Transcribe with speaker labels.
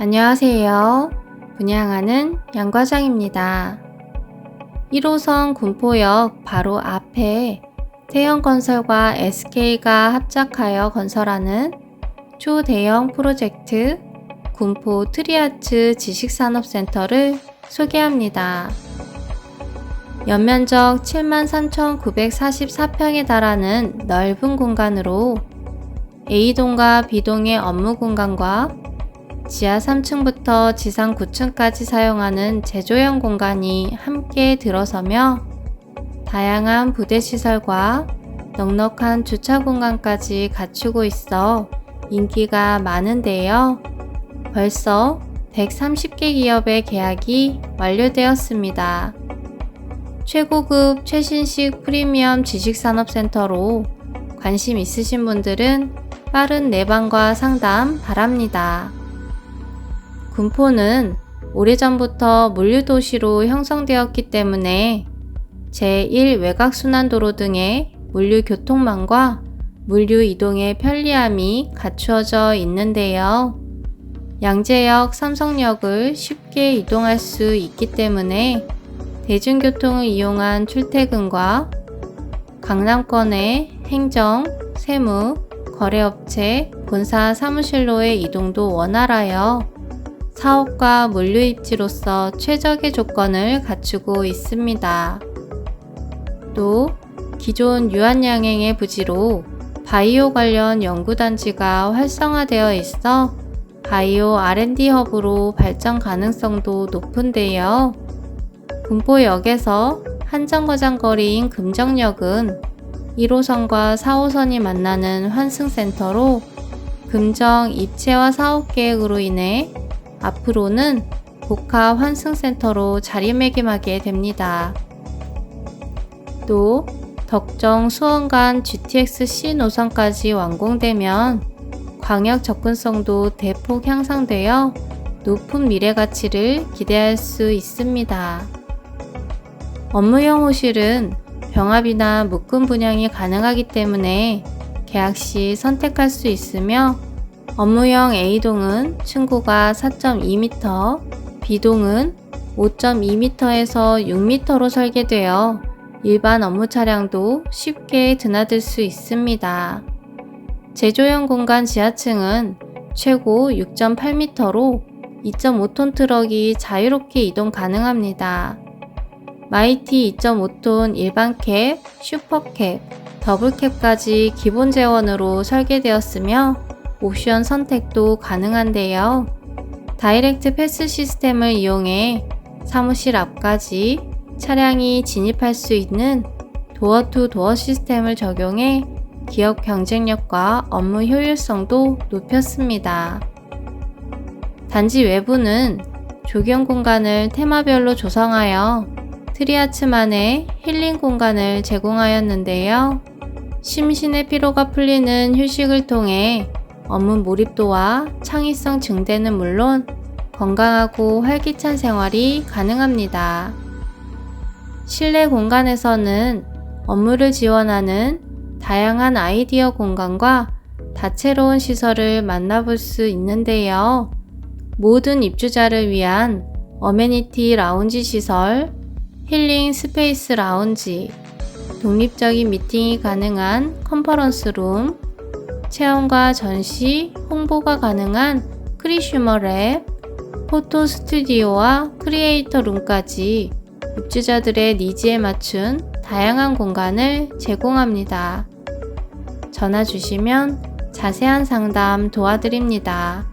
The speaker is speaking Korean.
Speaker 1: 안녕하세요. 분양하는 양과장입니다. 1호선 군포역 바로 앞에 태영건설과 SK가 합작하여 건설하는 초대형 프로젝트 군포 트리아츠 지식산업센터를 소개합니다. 연면적 73,944평에 달하는 넓은 공간으로 A동과 B동의 업무 공간과 지하 3층부터 지상 9층까지 사용하는 제조형 공간이 함께 들어서며 다양한 부대 시설과 넉넉한 주차 공간까지 갖추고 있어 인기가 많은데요. 벌써 130개 기업의 계약이 완료되었습니다. 최고급 최신식 프리미엄 지식산업센터로 관심 있으신 분들은 빠른 내방과 상담 바랍니다. 군포는 오래전부터 물류도시로 형성되었기 때문에 제1 외곽순환도로 등의 물류 교통망과 물류 이동의 편리함이 갖추어져 있는데요. 양재역, 삼성역을 쉽게 이동할 수 있기 때문에 대중교통을 이용한 출퇴근과 강남권의 행정, 세무, 거래업체, 본사 사무실로의 이동도 원활하여 사업과 물류 입지로서 최적의 조건을 갖추고 있습니다. 또 기존 유한양행의 부지로 바이오 관련 연구단지가 활성화되어 있어 바이오 R&D 허브로 발전 가능성도 높은데요. 군포역에서 한정거장 거리인 금정역은 1호선과 4호선이 만나는 환승센터로 금정 입체화 사업 계획으로 인해 앞으로는 복합 환승센터로 자리매김하게 됩니다. 또 덕정 수원간 GTX-C 노선까지 완공되면 광역 접근성도 대폭 향상되어 높은 미래 가치를 기대할 수 있습니다. 업무용 호실은 병합이나 묶음 분양이 가능하기 때문에 계약 시 선택할 수 있으며 업무형 A동은 층고가 4.2m, B동은 5.2m에서 6m로 설계되어 일반 업무 차량도 쉽게 드나들 수 있습니다. 제조형 공간 지하층은 최고 6.8m로 2.5톤 트럭이 자유롭게 이동 가능합니다. 마이티 2.5톤 일반 캡, 슈퍼캡, 더블캡까지 기본 재원으로 설계되었으며 옵션 선택도 가능한데요. 다이렉트 패스 시스템을 이용해 사무실 앞까지 차량이 진입할 수 있는 도어 투 도어 시스템을 적용해 기업 경쟁력과 업무 효율성도 높였습니다. 단지 외부는 조경 공간을 테마별로 조성하여 트리아츠만의 힐링 공간을 제공하였는데요. 심신의 피로가 풀리는 휴식을 통해 업무 몰입도와 창의성 증대는 물론 건강하고 활기찬 생활이 가능합니다. 실내 공간에서는 업무를 지원하는 다양한 아이디어 공간과 다채로운 시설을 만나볼 수 있는데요. 모든 입주자를 위한 어메니티 라운지 시설, 힐링 스페이스 라운지, 독립적인 미팅이 가능한 컨퍼런스 룸, 체험과 전시, 홍보가 가능한 크리슈머 랩, 포토 스튜디오와 크리에이터 룸까지 입주자들의 니즈에 맞춘 다양한 공간을 제공합니다. 전화 주시면 자세한 상담 도와드립니다.